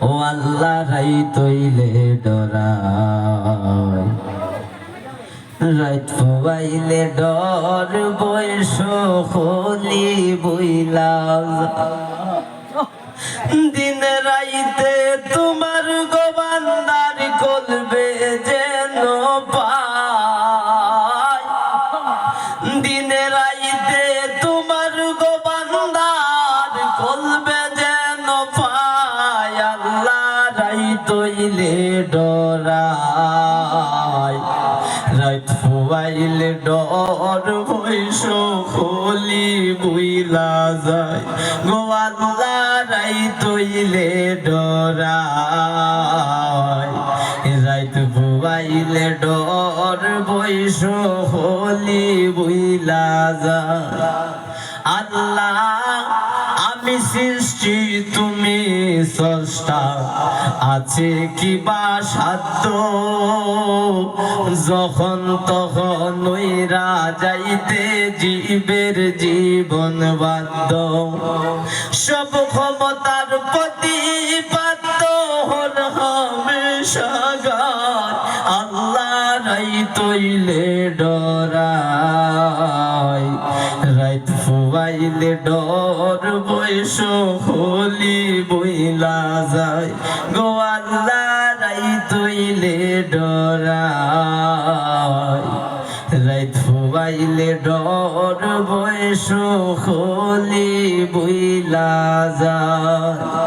ও আল্লাহ রাই তৈলে ডরাই। রাইত ফুয়াইলে ডর বয়স হলি বইলা দিন রাইতে তোমার গোবান্দার কলবে যেন পায় দিনে রাইতে তোমার তৈলে ডরাই। রাইত ফুয়াইলে ডর বৈশ খলি বুইলা যায়। গোয়াল্লা রাই তৈলে ডরাই। রাইত ফুয়াইলে ডর বৈশ হলি বুইলা যায়। আল্লাহ আমি সৃষ্টি তুমি স্রষ্টা, আছে কি বা সাধ্য? যখন তখন ওইরা যাইতে জীবের জীবন বাধ্য। সব ক্ষমতার প্রতিপাদ্য হর হামেশা গান আল্লাহ রাই তৈলে ডরাই রাইত ফুয়াইলে ডর বৈশ হলি বইলা যায়। গো আল্লাহ রাই তৈলে ডরাই রাইত ফুয়াইলে ডর বৈশ হলি বইলা যায়।